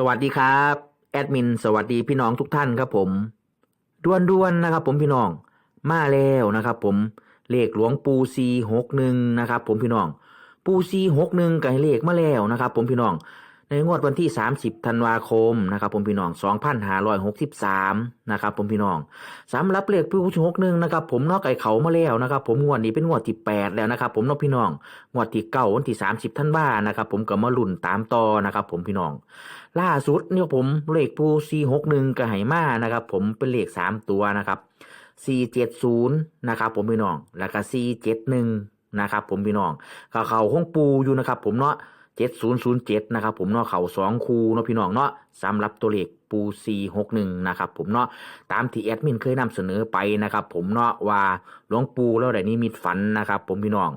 สวัสดีครับแอดมินสวัสดีพี่น้องทุกท่านครับผมด้วนๆนะครับ ผมพี่น้องมาแล้วนะครับ ผมเลขหลวงปูซีหกหนึ่งนะครับ ผมพี่น้องปูซีหกหนึ่งกับเลขมาแล้วนะครับ ผมพี่น้อง ในงวดวันที่ 30 ธันวาคมนะครับผมพี่น้อง 2563 นะครับผมพี่น้องสำหรับเลขปูซีหกหนึ่งนะครับผมนอกไก่เขามาแล้วนะครับผมงวดนี้เป็นงวดที่แปดแล้วนะครับผมนอกพี่น้อง งวดที่เก้าวันที่ 30 ธันวานะครับผมก็มาลุ่นตามต่อนะครับผมพี่น้อง ล่าสุดเนี่ยผมเลขปูซีหกหนึ่งกับไหมานะครับผมเป็นเลขสามตัวนะครับสี่เจ็ดศูนะครับผมพี่น้อง แล้วก็สี่เจ็ดหนึ่งนะครับผมพี่น้องเขาเขาห้องปูอยู่นะครับผมเนาะ เจ็ดศูนย์ศูนย์เจ็ดนะครับผมเนาะเข่าสองคูเนาะพี่น้องเนาะสำหรับตัวเลขปูซีหกหนึ่งนะครับผมเนาะตามที่แอดมินเคยนำเสนอไปนะครับผมเนาะว่าหลวงปูแล้วแต่นี้มีฝันนะครับผมพี่น้อง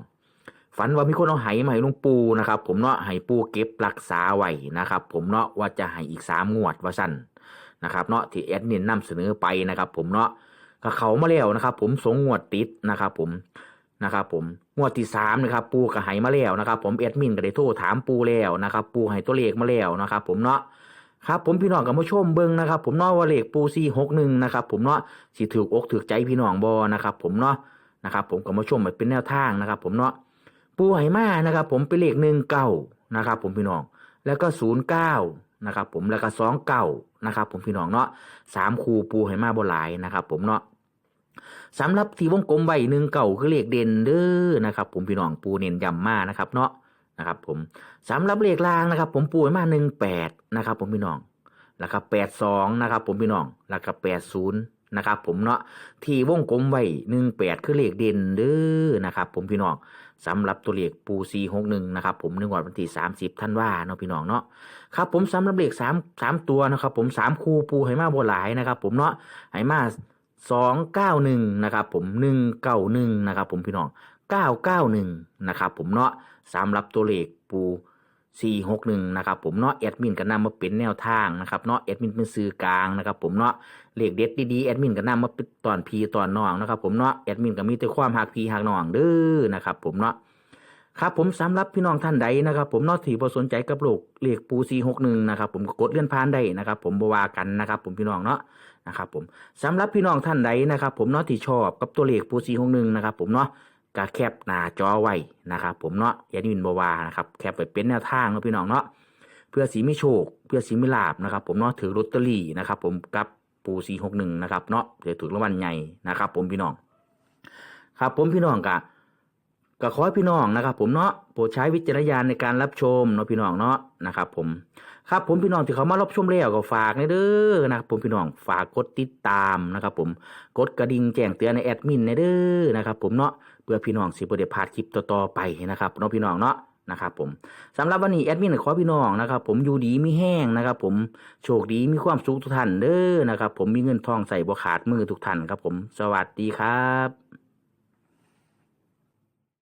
ฝันว่ามีคนเอาไหมาให้หลุงปูนะครับผมเนาะไหปูเก็บรักษาไว้นะครับผมเนาะว่าจะให้อีกสามงวดว่าสั้นนะครับเนาะที่แอดมินนำเสนอไปนะครับผมเนาะก็เขามาแล้วนะครับผมสองงวดติดนะครับผม นะครับผมงวดที่สามนะครับปูก็ไหายมาแล้วนะครับ ผมแอดมินก็ได้โทรถามปูแล้วนะครับปูให้ตัวเลขมาแล้วนะครับ ผมเนาะครับผมพี่น้องกับมาชมเบิ้งนะครับ ผมเนาะว่าเลขปูซีหกหนึ่งนะครับผมเนาะสิถืออกถือใจพี่น้องบอนะครับ ผมเนาะนะครับผมก็มาชมเป็นแนวทางนะครับ ผมเนาะปูไหมานะครับ ผมเป็นเลขหนึ่งเก้านะครับ ผมพี่น้องแล้วก็ศูนย์เก้านะครับ ผมแล้วก็สองเก้านะครับ ผมพี่น้องเนาะสามคูปูไหมาบนหลายนะครับ ผมเนาะ สำหรับที่วงกลมใบหนึ่งเก่าคือเลขเด่นเด้อนะครับ ผมพี่น้องปูเน้นย้ำมานะครับ เนาะนะครับ ผมสำหรับเลขล่างนะครับ ผมปูไหมาหนึ่งแปดนะครับ ผมพี่น้องแล้วก็แปดสองนะครับ ผมพี่น้องแล้วก็แปดศูนย์นะครับ ผมเนาะที่วงกลมไว้หนึ่งแปดคือเลขเด่นเด้อนะครับ ผมพี่น้องสำหรับตัวเลขปูซีหกหนึ่งนะครับ ผมหนึ่งวันที่สามสิบท่านว่าเนาะพี่น้องเนาะครับ ผมสำหรับเลขสามสามตัวนะครับ ผมสามคูปูไหมาบัวหลายนะครับ ผมเนาะไหมา สองเก้าหนึ่งนะครับผมหนึ่งเก้าหนึ่งนะครับผมพี่น้องเก้าเก้าหนึ่งนะครับผมเนาะสำหรับตัวเลขปูสี่หกหนึ่งนะครับผมเนาะแอดมินก็นำมาเป็นแนวทางนะครับเนาะแอดมินเป็นสื่อกลางนะครับผมเนาะเลขเด็ดดีๆแอดมินก็นำมาเป็นตอนพีตอนน้องนะครับผมเนาะแอดมินก็มีแต่ความหักพีหักน้องเด้อนะครับผมเนาะ ครับผมสำหรับพี่น้องท่านใดนะครับ ผมนาะที่บ่สนใจกับโลกเลขปูสี่หกหนึ่งนะครับ ผมก็กดเลื่อนผ่านได้นะครับ ผมบวากันนะครับ ผมพี่น้องเนาะนะครับ ผมสำหรับพี่น้องท่านใดนะครับ ผมนาะที่ชอบกับตัวเลขปูสี่หกหนึ่งนะครับ ผมเนาะก็แคปหน้าจอไว้นะครับ ผมเนาะอย่าดินบวานะครับแคปไปเป็นแนวทางนะพี่น้องเนาะเพื่อสีไม่โชค เพื่อสีไม่ลาบนะครับ ผมเนาะถือลอตเตอรี่นะครับ ผมกับปูสีหกหนึ่งนะครับเนาะเดี๋ยวถือรางวัลใหญ่นะครับ ผมพี่น้อง ครับ ผมพี่น้องกะ ก็ขอให้พี่น้องนะครับ ผมเนาะโปรดใช้วิจารณญาณในการรับชมเนาะพี่น้องเนาะนะครับ ผมครับผมพี่น้องที่เขามารับชมแล้วก็ฝากในเด้อนะครับผมพี่น้องฝากกดติดตามนะครับ ผมกดกระดิ่งแจ้งเตือนในแอดมินในเด้อนะครับ ผมเนาะเพื่อพี่น้องสิบ่ได้พลาดคลิปต่อๆไปนะครับเน้องพี่น้องเนาะนะครับผมสำหรับวันนี้แอดมินขอพี่น้องนะครับ ผมอยู่ดีมีแห้งนะครับ ผมโชคดีมีความสุขทุกท่านเด้อนะครับ ผมมีเงินทองใส่บ่ขาดมือทุกท่านครับ ผมสวัสดีครับ